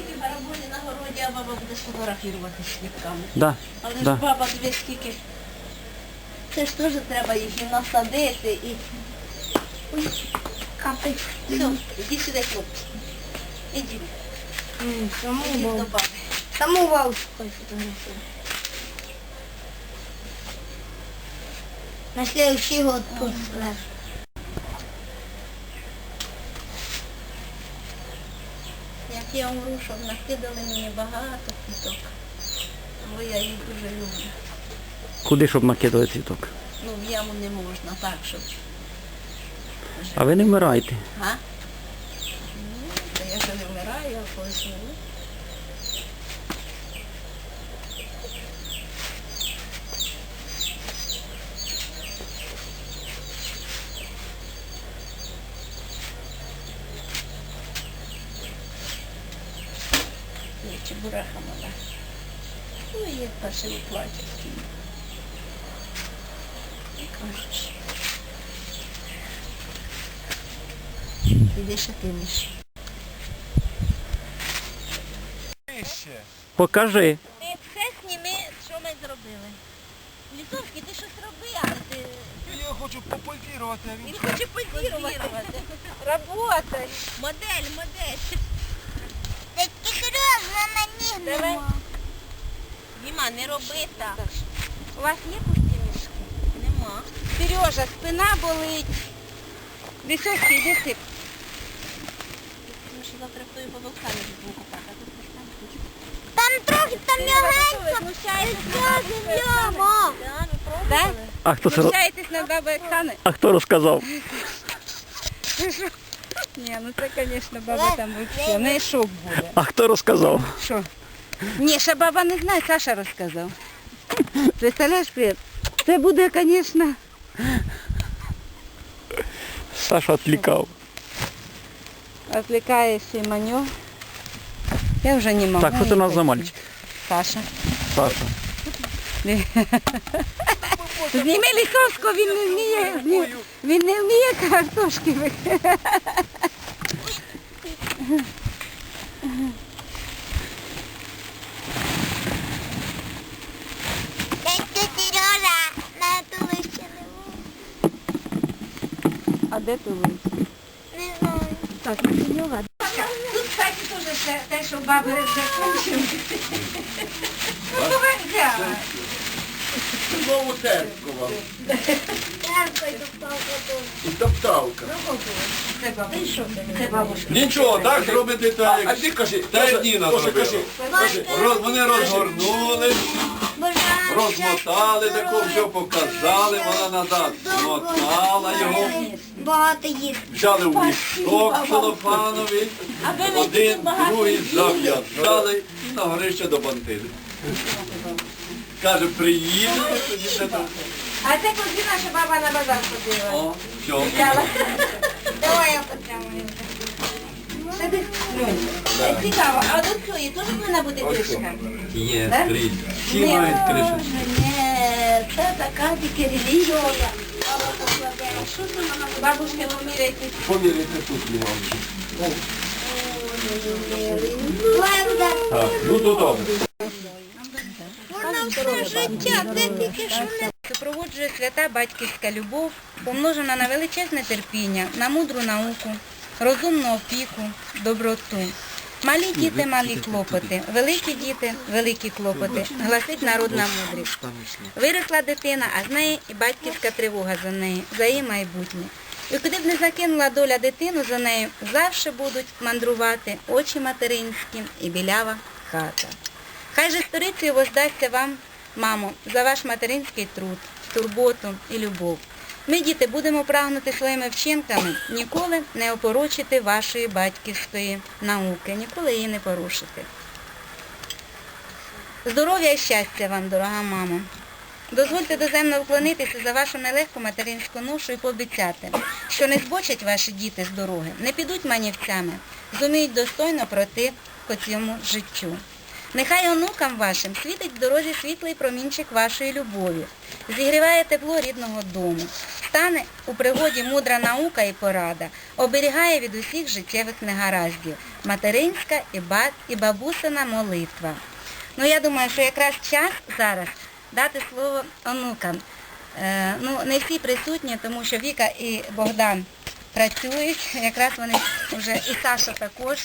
тільки бараболі на городі, а баба буде сфотографувати з квітками. Да, Але да. ж баба дві скільки. Це ж теж треба їх і насадити і. Ой, капець. Все, іди сюди, хлопці. Іди. Саму Іди до баби. Саму бабу. Ой. На следующий год после. Я умру, щоб накидали мені багато квіток. Бо я їх дуже люблю. Куди, щоб накидали цвіток? Ну, в яму не можна так, щоб. А ви не вмирайте. А? Ну, то я ще не вмираю, а колись умру. Є чебураха мала. Ну, є перший платять. І кажуть. Іди ще ти міш. Покажи. Ти все сніми, що ми зробили. Лісовський, ти щось роби, але ти... Я хочу попозірувати, а Він він хоче позірувати. Работай. Модель, модель. Давай. Діма, не роби так. У вас є пусті мішки? Нема. Сережа, спина болить. Лісовський, іди сип. Тому що завтра в тої бабовкані будемо купати, а тут. Там трохи, там м'ягенько. Знущаєтесь Так? А хто це? ро- над бабою Оксани? А хто розказав? Ні, ну це, звісно, баба там взагалі. В неї шок буде. А хто розказав? Що? Ні, ще баба не знає, Саша розказав. Представляєш, Привіт? Це буде, звісно, Саша відлікав. ще маню. Я вже не можу. Так, що це у нас за мальчик? Саша. Саша. Зніми Лісовського, він не вміє, він не вміє картошки викидати. Дядька Сережа, на ту лише не можу. А де ти лист? Не знаю. Так, Синьова. Тут, кстати, теж те, що баби закінчили. Ну, давай, знову терпко вам. Дякую, папа, І топталка. Це бабушка. Це бабушка. Нічого, так зробити так, як... А ти кажи, як Ніна Тоша, зробила. кажи. Кажи, роз- Вони розгорнули, розмотали, тако все показали, вона назад змотала його, Багато їсти. взяли в мішок целофановий, один, другий зав'язали і на горище до бантили. Каже, приїдете, тоді вже там. А це коли наша баба на базар ходила. О, все. Давай я потримаю. Це. Цікаво, а до цієї теж повинна бути кришка? Є, скрізь. Всі мають кришечку. Ні, це така тільки релігія. Баба що вона? Поміряйте. Поміряйте тут ліманчик. Так, ну то добре. Вона все життя, ти тільки що не Супроводжує свята батьківська любов, помножена на величезне терпіння, на мудру науку, розумну опіку, доброту. Малі діти, малі клопоти, великі діти, великі клопоти, гласить народна мудрість. Виросла дитина, а з неї і батьківська тривога за неї, за її майбутнє. І куди б не закинула доля дитину за нею, завжди будуть мандрувати очі материнські і білява хата. Хай же сторицею воздасться вам, мамо, за ваш материнський труд, турботу і любов. Ми, діти, будемо прагнути своїми вчинками ніколи не опорочити вашої батьківської науки, ніколи її не порушити. Здоров'я і щастя вам, дорога мамо. Дозвольте доземно вклонитися за вашу нелегку материнську ношу і пообіцяти, що не збочать ваші діти з дороги, не підуть манівцями, зуміють достойно пройти по цьому життю. Нехай онукам вашим світить в дорозі світлий промінчик вашої любові, зігріває тепло рідного дому, стане у пригоді мудра наука і порада, оберігає від усіх життєвих негараздів, материнська і, ба... і бабусина молитва. Ну, я думаю, що якраз час зараз дати слово онукам. Е, ну, не всі присутні, тому що Віка і Богдан працюють. Якраз вони вже і Саша також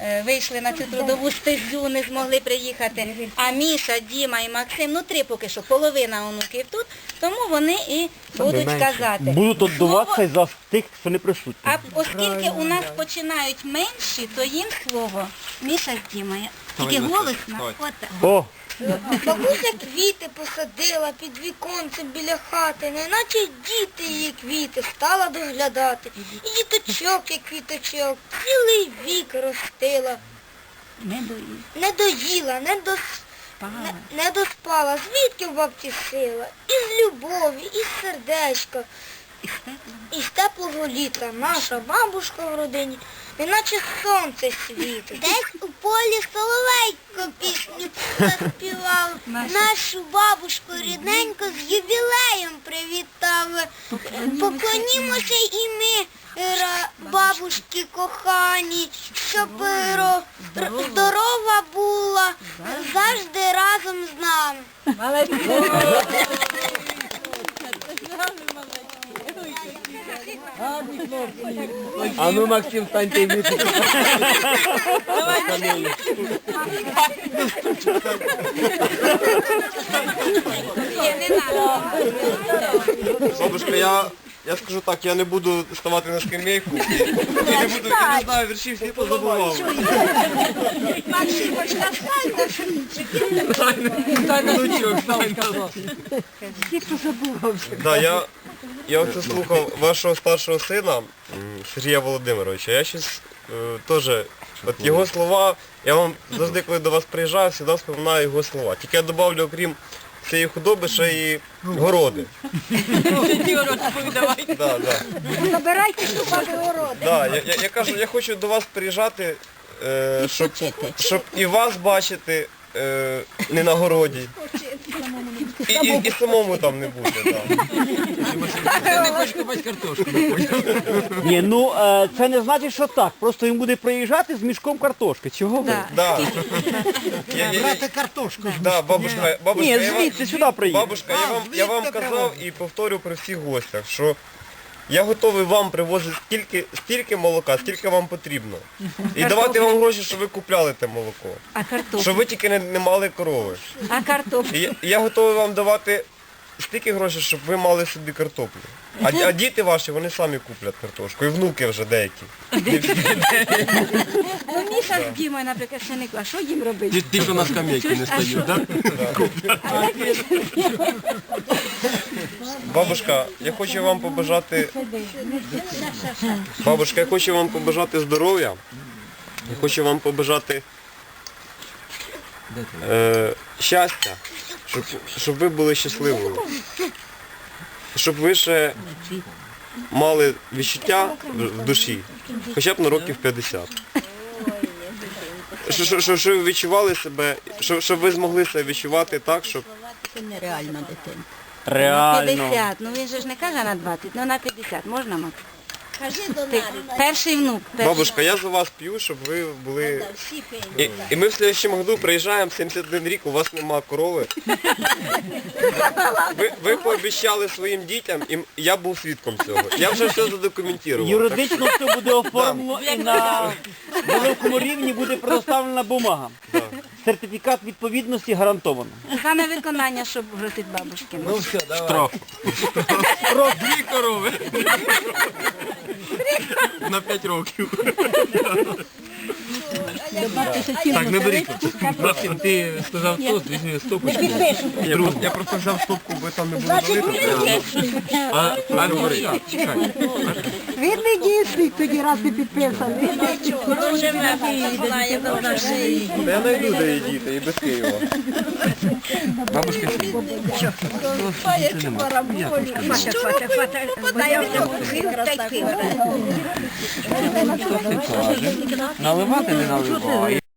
е, вийшли на цю трудову стезю, не змогли приїхати. А Міша, Діма і Максим, ну три поки що, половина онуків тут, тому вони і будуть казати. Будуть віддуватися за тих, хто не присутні. А оскільки у нас починають менші, то їм слово Міша з Дімою. Тільки голосно. Отак. О, Бабуся квіти посадила під віконцем біля хати, неначе діти її квіти стала доглядати. І діточок, як квіточок, цілий вік ростила. Не доїсть. Не доїла, не дос... не, не доспала. Звідки в бабці сила? Із любові, із сердечка, І із теплого літа. Наша бабушка в родині, неначе сонце світить. Десь у полі соловейко пісню заспівав. Нашу бабушку рідненько з ювілеєм привітав. Поклонімося і ми, ра- бабушки кохані, щоб е, здорова була завжди разом з нами. А ну, Максим, станьте вместе. Бабушка, я, я скажу так, я не буду ставати на скамейку. І не буду, я не знаю, віршів всі позабував. Да, я, я оце слухав вашого старшого сина, Сергія Володимировича. Я щось е, теж, от його слова, я вам завжди, коли до вас приїжджаю, завжди вспоминаю його слова. Тільки я додавлю, окрім цієї худоби, ще і городи. Да, да. Забирайте городи. Да, я, я, я кажу, я хочу до вас приїжджати, е, щоб, щоб і вас бачити е, не на городі. І, і, і самому там не буде. Да. Ти не хочеш копати картошку. ні, ну е, це не значить, що так. Просто він буде приїжджати з мішком картошки. Чого ви? Да. Я, я, я, картошку. да, бабушка, бабушка, Ні, я вам, звідси сюди приїде. бабушка, я вам, я вам казав і повторю при всіх гостях, що я готовий вам привозити стільки, стільки молока, скільки вам потрібно. І давати вам гроші, щоб ви купляли те молоко. А картоплю? Щоб ви тільки не, не мали корови. А картоплю? І я, я готовий вам давати стільки грошей, щоб ви мали собі картоплю. А, а діти ваші, вони самі куплять картошку. І внуки вже деякі. Ну, Міша з Дімою, наприклад, ще не клас. Що їм робити? Ті, ті, що на скамейці не стоять, так? Бабушка, я хочу вам побажати. Бабушка, я хочу вам побажати здоров'я. Я хочу вам побажати е, щастя, щоб, щоб ви були щасливими. Щоб ви ще мали відчуття в душі, хоча б на років 50. Щоб, щоб, щоб, ви відчували себе, щоб, щоб ви змогли себе відчувати так, щоб Реально. 50. Ну він же ж не каже на 20, ну на 50. Можна, Ти перший внук. Перший. Бабушка, я за вас п'ю, щоб ви були. І, і ми в слідчому году приїжджаємо 71 рік, у вас нема корови. Ви, ви пообіцяли своїм дітям, і я був свідком цього. Я вже все задокументував. Юридично все буде оформлено і на великому рівні буде предоставлена бумага. Сертифікат відповідності гарантовано. За невиконання, щоб грозить бабушки. Ну все, давай. Штраф. Дві корови. На 5 років. Так, не беріть. Максим, ти сказав тост, візьми стопочку. Я, просто- я просто взяв стопку, бо там не було залито. А, а говори, чекай. не дійсний, тоді раз не підписаний. Та я найду, де є діти, і без Києва. Бабушка Наливати не наливай.